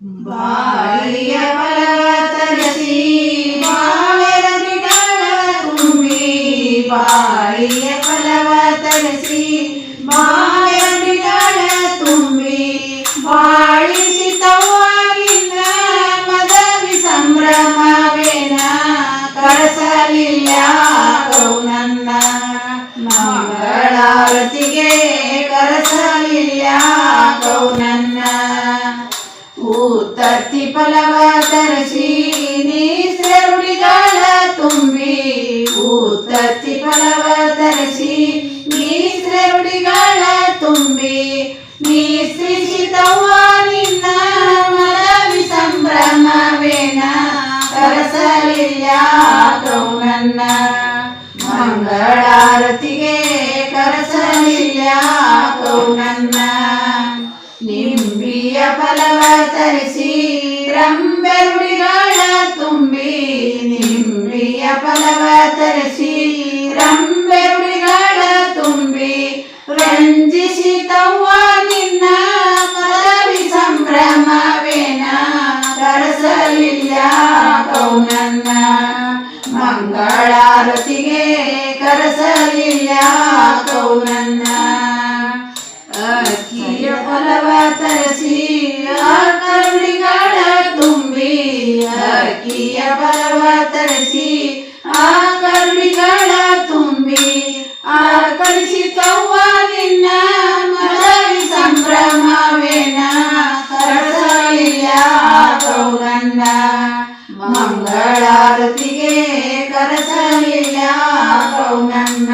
ಬಾಳಿಯ ಫಲವ ತರಿಸಿ ಬಾಳೆರಡಿಗಳ ತುಂಬಿ ಬಾಳಿಯ ಫಲವ ತರಿಸಿ ಬಾಳೆರಡಿಗಳ ತುಂಬಿ ಬಾಳಿಸಿ ತವ್ವಾಗಿನ ಮದವಿ ಸಂಭ್ರಮವೇನ ಕಳಸಲಿಲ್ಲ ನನ್ನ ಮಂಗಳಾರತಿಗೆ ಕರಸಲಿಲ್ಲ ಕೌನನ್ನ ಊತತ್ತಿ ಫಲವ ತರಿಸಿ ನೀಸ್ರುಡಿಗಳ ತುಂಬಿ ಊತತ್ತಿ ಫಲವ ತರಿಸಿ ನೀಸ್ರುಡಿಗಳ ತುಂಬಿ ನೀಸ್ರಿಸಿತವ್ವ ನಿನ್ನ ಮನವಿ ಸಂಭ್ರಮವೇನ ಕರಸಲಿಲ್ಲ ಕೌನನ್ನ ಮಂಗಳಾರತಿಗೆ ರಂಬೆರುಡಿಗಳ ತುಂಬಿ ನಿಂಬಿಯ ಫಲವ ತರಿಸಿ ರಂಬೆರುಳಿಗಳ ತುಂಬಿ ರಂಜಿಸಿ ತವ್ವ ನಿನ್ನ ಪದವಿ ಸಂಭ್ರಮವೇನ? ಕರಸಲಿಲ್ಲ ಕೌನನ್ನ, ಮಂಗಳಾರತಿಗೆ ಕರೆಸಲಿಲ್ಲ ಕೌನನ್ನ. ತರಿಸಿ ಆ ಕರುಣಿಗಳ ತುಂಬಿ ಆ ಕಳಿಸಿ ತವ್ವ ನಿನ್ನ ಮರವಿ ಸಂಭ್ರಮವೇನ. ಕರಸಲಿಯ ಕೌನನ್ನ ಮಂಗಳಾರತಿಗೆ ಕರಸಲಿಯ ಕೌನನ್ನ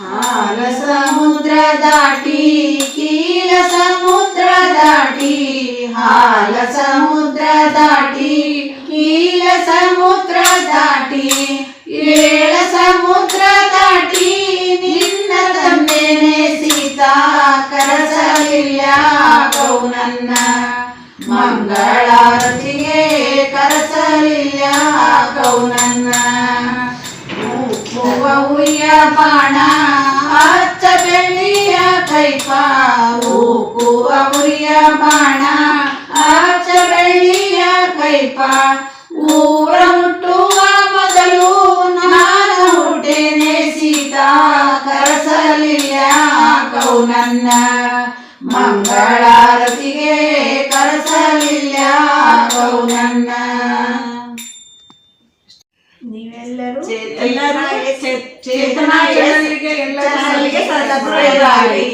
ಹಾಲ ಸಮುದ್ರ ದಾಟಿ, ಕೀಲ ಸಮುದ್ರ ದಾಟಿ, ಹಾಲ ಸಮುದ್ರ ದಾಟಿ. ಕೌನನ್ನ ಮಂಗಳಾರತಿಗೆ ಕರಸಲಿಲ್ಲ ಕೌನನ್ನ ಉಪ್ಪುವ ಉಯ್ಯ ಬಾಣ ಹಚ್ಚ ಬೆಳ್ಳಿಯ ಕೈಪ ಉಕ್ಕುವ ಉರಿಯ ಬಾಣ ಹಚ್ಚ ಬೆಳ್ಳಿಯ ಕೈಪ ಊರ ಮುಟ್ಟುವ ಮೊದಲು ನಾನು ಹುಟ್ಟೇನೆ ಸೀತಾ ಕರಸಲಿಲ್ಲ ಕೌನನ್ನ ಮಂಗಳಾರತಿಗೆ ಕರಸಲಿಲ್ಲ ಕೌನನ್ನ ನೀವೆಲ್ಲರೂ ಎಲ್ಲರೂ ಚೇತನ ಚೇತನ ಜನರಿಗೆ ಎಲ್ಲರ ಚಾನಲ್ಗೆ ಸಲ್ಲಿಗೆ ಸಬ್ಸ್ಕ್ರೈಬ್ ಆಗಿ